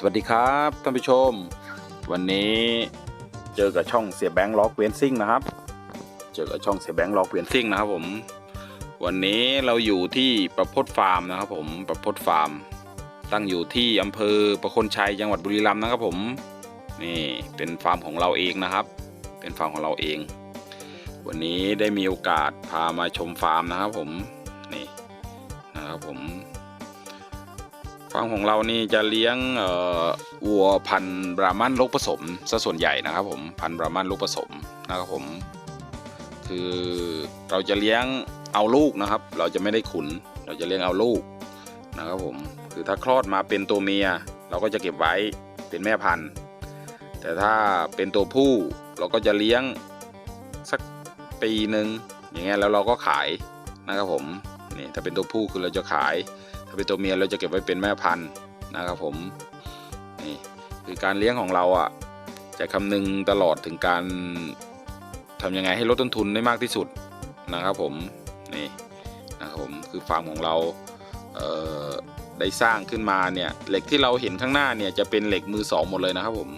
สวัสดีครับท่านผู้ชม วันนี้เจอกับช่องเสียแบงค์ล็อกเวนซิ่งนะครับ เจอกับช่องเสียแบงค์ล็อกเวนซิ่งนะครับผมวันนี้เราอยู่ที่ประพดฟาร์มนะครับผมประพดฟาร์ม ตั้งอยู่ที่อำเภอประคนชัยจังหวัดบุรีรัมย์นะครับผมนี่เป็นฟาร์มของเราเองนะครับ เป็นฟาร์มของเราเอง วันนี้ได้มีโอกาสพามาชมฟาร์มนะครับผมนี่นะครับผมาร์มของเรานี่จะเลี้ยงอ่อวัวพันธุ์บรามันลูกผสมซะส่วนใหญ่นะครับผมพันธุ์บรามันลูกผสมนะครับผมคือเราจะเลี้ยงเอาลูกนะครับ เราจะไม่ได้ขุน เราจะเลี้ยงเอาลูกนะครับผมคือถ้าคลอดมาเป็นตัวเมีย เราก็จะเก็บไว้เป็นแม่พันธุ์ แต่ถ้าเป็นตัวผู้เราก็จะเลี้ยงสักปีหนึ่งอย่างเงี้ยแล้วเราก็ขายนะครับผมนี่ถ้าเป็นตัวผู้คือเราจะขาย ถ้าเป็นตัวเมียเราจะเก็บไว้เป็นแม่พันธุ์นะครับผมนี่คือการเลี้ยงของเราอะจะคำนึงตลอดถึงการทำยังไงให้ลดต้นทุนได้มากที่สุดนะครับผมนี่นะครับผมคือฟาร์มของเราเอ่อได้สร้างขึ้นมาเนี่ยเหล็กที่เราเห็นข้างหน้าเนี่ยจะเป็นเหล็กมือสองหมดเลยนะครับผม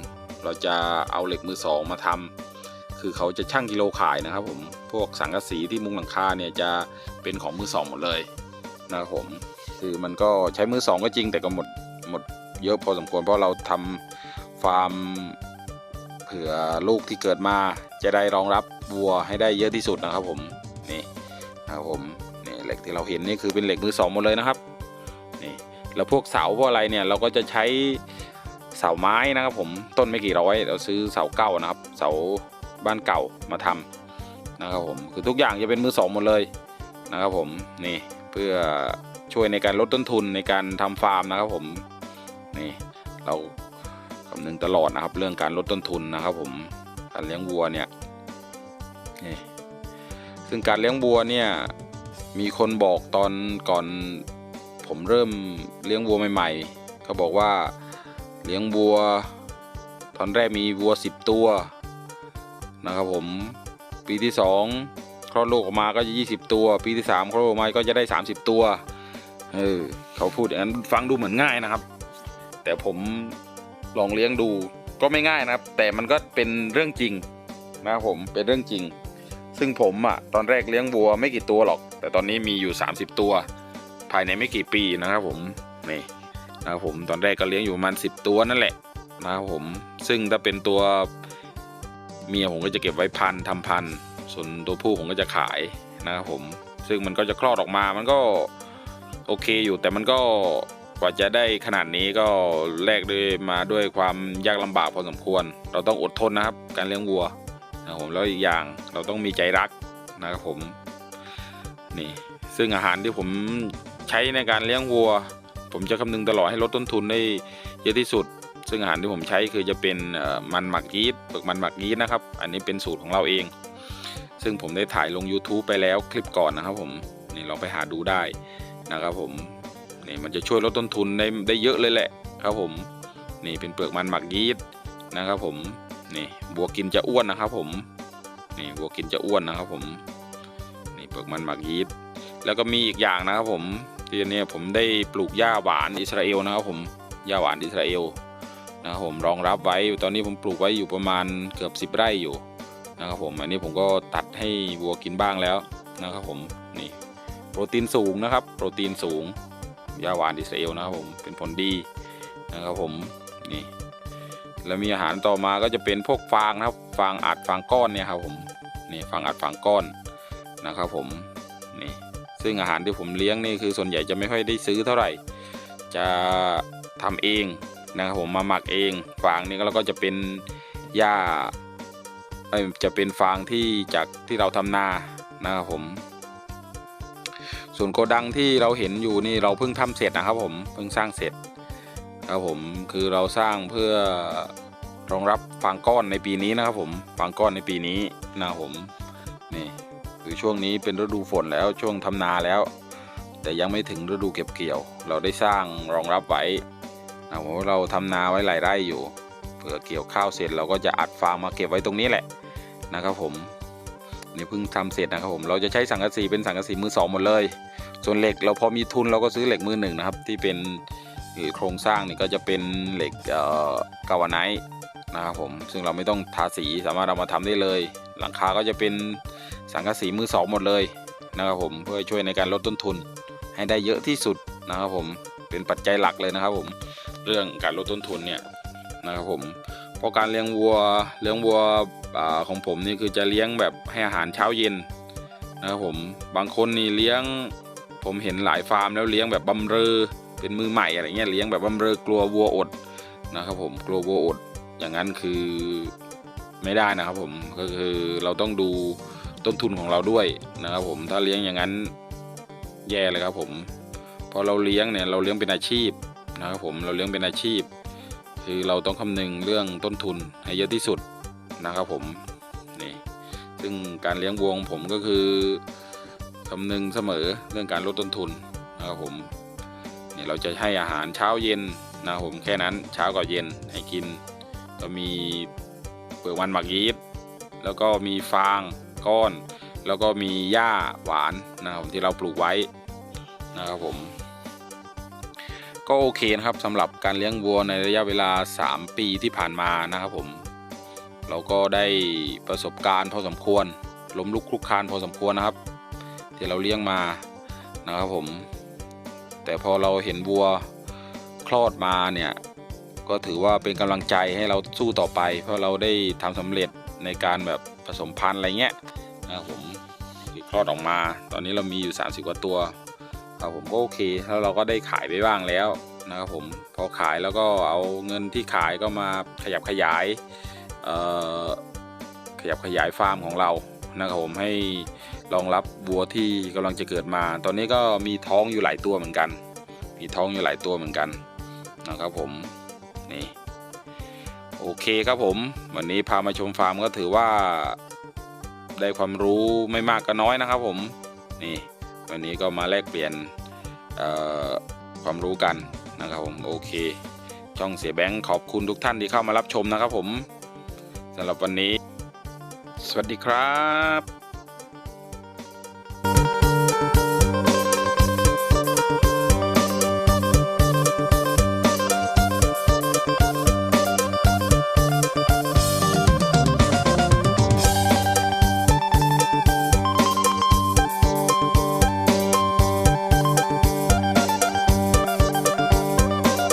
เราจะเอาเหล็กมือสองมาทำคือเขาจะชั่งกิโลขายนะครับผมพวกสังกะสีที่มุงหลังคาเนี่ยจะเป็นของมือสองหมดเลยนะครับผม คือมันก็ใช้มือสองก็จริงแต่ก็หมดหมดเยอะพอสมควร เพราะเราทำฟาร์มเผื่อลูกที่เกิดมา จะได้รองรับวัวให้ได้เยอะที่สุดนะครับผมนี่นะครับผมนี่เหล็กที่เราเห็นนี่คือเป็นเหล็กมือสองหมดเลยนะครับนี่แล้วพวกเสาพวกอะไรเนี่ยเราก็จะใช้เสาไม้นะครับผมต้นไม่กี่ร้อยเราซื้อเสาเก่านะครับ เสาบ้านเก่ามาทำนะครับผมคือทุกอย่างจะเป็นมือสองหมดเลยนะครับผมนี่เพื่อ ช่วยในการลดต้นทุนในการทำฟาร์มนะครับผมนี่เราคำนึงตลอดนะครับ เรื่องการลดต้นทุนนะครับ ผมการเลี้ยงวัวเนี่ยนี่ซึ่งการเลี้ยงวัวเนี่ยมีคนบอกตอนก่อนผมเริ่มเลี้ยงวัวใหม่ๆเขาบอกว่าเลี้ยงวัว ตอนแรกมีวัว 10 ตัวนะครับผมปีที่สองคลอดลูกออกมาก็จะ 20 ตัว ปีที่ 3คลอดลูกออกมาก็จะได้ 30 ตัว เออเขาพูดอย่างนั้นฟังดูเหมือนง่ายนะครับ แต่ผมลองเลี้ยงดูก็ไม่ง่ายนะครับ แต่มันก็เป็นเรื่องจริงนะครับผมเป็นเรื่องจริง ซึ่งผมอะตอนแรกเลี้ยงวัวไม่กี่ตัวหรอก แต่ตอนนี้มีอยู่ 30 ตัว ภายในไม่กี่ปีนะครับผมนี่นะครับผมตอนแรกก็เลี้ยงอยู่ประมาณ10 ตัวนั่นแหละนะครับผมซึ่งถ้าเป็นตัวเมียผมก็จะเก็บไว้พันทำพันส่วนตัวผู้ผมก็จะขายนะครับผม ซึ่งมันก็จะคลอดออกมามันก็ โอเคอยู่แต่มันก็กว่าจะได้ขนาดนี้ก็แลกด้วยมาด้วยความยากลำบากพอสมควร เราต้องอดทนนะครับ การเลี้ยงวัวนะผมแล้วอีกอย่างเราต้องมีใจรักนะครับผมนี่ซึ่งอาหารที่ผมใช้ในการเลี้ยงวัว ผมจะคำนึงตลอดให้ลดต้นทุนได้เยอะที่สุด ซึ่งอาหารที่ผมใช้คือจะเป็นมันหมักยีสต์เปลือกมันหมักยีสต์นะครับ อันนี้เป็นสูตรของเราเอง ซึ่งผมได้ถ่ายลง YouTube ไปแล้วคลิปก่อนนะครับผมนี่ลองไปหาดูได้ นะครับผมนี่มันจะช่วยลดต้นทุนได้ได้เยอะเลยแหละครับผมนี่เป็นเปลือกมันหมักยีสต์นะครับผมนี่บัวกินจะอ้วนนะครับผมนี่บัวกินจะอ้วนนะครับผมนี่เปลือกมันหมักยีสต์แล้วก็มีอีกอย่างนะครับผมที่อันนี้ผมได้ปลูกหญ้าหวานอิสราเอลนะครับผมหญ้าหวานอิสราเอลนะครับผมรองรับไว้ตอนนี้ผมปลูกไว้อยู่ประมาณเกือบ 10 ไร่อยู่นะครับผมอันนี้ผมก็ตัดให้วัวกินบ้างแล้วนะครับผมนี่ รตีนสูงนะครับ โปรตีนสูงยาหวานอิสราเอลนะครับผมเป็นผลดีนะครับผมนี่แล้วมีอาหารต่อมาก็จะเป็นพวกฟางนะครับ ฟางอัดฟางก้อนเนี่ยครับผมนี่ฟางอัดฟางก้อนนะครับผมนี่ซึ่งอาหารที่ผมเลี้ยงนี่คือส่วนใหญ่จะไม่ค่อยได้ซื้อเท่าไหร่ จะทำเองนะครับผมมาหมักเองฟางนี่ก็แล้วก็จะเป็นหญ้าจะเป็นฟางที่จากที่เราทำนานะครับผม ส่วนโกดังที่เราเห็นอยู่นี่เราเพิ่งทำเสร็จนะครับผมเพิ่งสร้างเสร็จครับผมคือเราสร้างเพื่อรองรับฟางก้อนในปีนี้นะครับผมฟางก้อนในปีนี้นะผมนี่คือช่วงนี้เป็นฤดูฝนแล้วช่วงทำนาแล้ว แต่ยังไม่ถึงฤดูเก็บเกี่ยว เราได้สร้างรองรับไว้นะครับผมเราทำนาไว้หลายไร่อยู่เผื่อเกี่ยวข้าวเสร็จเราก็จะอัดฟางมาเก็บไว้ตรงนี้แหละนะครับผม นี่เพิ่งทำเสร็จนะครับผมเราจะใช้สังกะสีเป็นสังกะสีมือสองหมดเลย ส่วนเหล็กเราพอมีทุนเราก็ซื้อเหล็กมือหนึ่งนะครับ ที่เป็นโครงสร้างนี่ก็จะเป็นเหล็กกาวาไนท์นะครับผมซึ่งเราไม่ต้องทาสีสามารถเอามาทำได้เลย หลังคาก็จะเป็นสังกะสีมือสองหมดเลยนะครับผมเพื่อช่วยในการลดต้นทุนให้ได้เยอะที่สุดนะครับผมเป็นปัจจัยหลักเลยนะครับผมเรื่องการลดต้นทุนเนี่ยนะครับผม เพราะการเลี้ยงวัวเลี้ยงวัวอของผมนี่คือจะเลี้ยงแบบให้อาหารเช้าเย็นนะครับผมบางคนนี่เลี้ยง ผมเห็นหลายฟาร์มแล้วเลี้ยงแบบบำเรอเป็นมือใหม่อะไรเงี้ยเลี้ยงแบบบำเรอกลัววัวอดนะครับผมกลัววัวอด อย่างนั้นคือไม่ได้นะครับผมก็คือเราต้องดูต้นทุนของเราด้วยนะครับผมถ้าเลี้ยงอย่างนั้นแย่เลยครับผมพอเราเลี้ยงเนี่ยเราเลี้ยงเป็นอาชีพนะครับผมเราเลี้ยงเป็นอาชีพ คือเราต้องคำนึงเรื่องต้นทุนให้เยอะที่สุดนะครับผมนี่ซึ่งการเลี้ยงวัวของผมก็คือคำนึงเสมอเรื่องการลดต้นทุนนะครับผมเนี่ยเราจะให้อาหารเช้าเย็นนะครับผมแค่นั้นเช้ากับเย็นให้กิน ก็มีเปลือกมันหมักยีสต์แล้วก็มีฟางก้อน แล้วก็มีหญ้าหวานนะครับที่เราปลูกไว้นะครับผม ก็โอเคนะครับสำหรับการเลี้ยงวัวในระยะเวลา 3 ปีที่ผ่านมานะครับผมเราก็ได้ประสบการณ์พอสมควรล้มลุกคลุกคลานพอสมควรนะครับ ที่เราเลี้ยงมานะครับผม แต่พอเราเห็นวัวคลอดมาเนี่ยก็ถือว่าเป็นกำลังใจให้เราสู้ต่อไป เพราะเราได้ทำสำเร็จในการแบบผสมพันธุ์อะไรเงี้ยนะครับผมคลอดออกมา ตอนนี้เรามีอยู่ 30 กว่าตัว ครับผมก็โอเคแล้วเราก็ได้ขายไปบ้างแล้วนะครับผมพอขายแล้วก็เอาเงินที่ขายก็มาขยับขยายเอ่อขยับขยายฟาร์มของเรานะครับผมให้รองรับวัวที่กำลังจะเกิดมา ตอนนี้ก็มีท้องอยู่หลายตัวเหมือนกัน มีท้องอยู่หลายตัวเหมือนกันนะครับผมนี่โอเคครับผม วันนี้พามาชมฟาร์มก็ถือว่าได้ความรู้ไม่มากก็น้อยนะครับผมนี่ วันนี้ก็มาแลกเปลี่ยนความรู้กันนะครับผมโอเค ช่องเสียแบงค์ขอบคุณทุกท่านที่เข้ามารับชมนะครับผมสำหรับวันนี้ สวัสดีครับ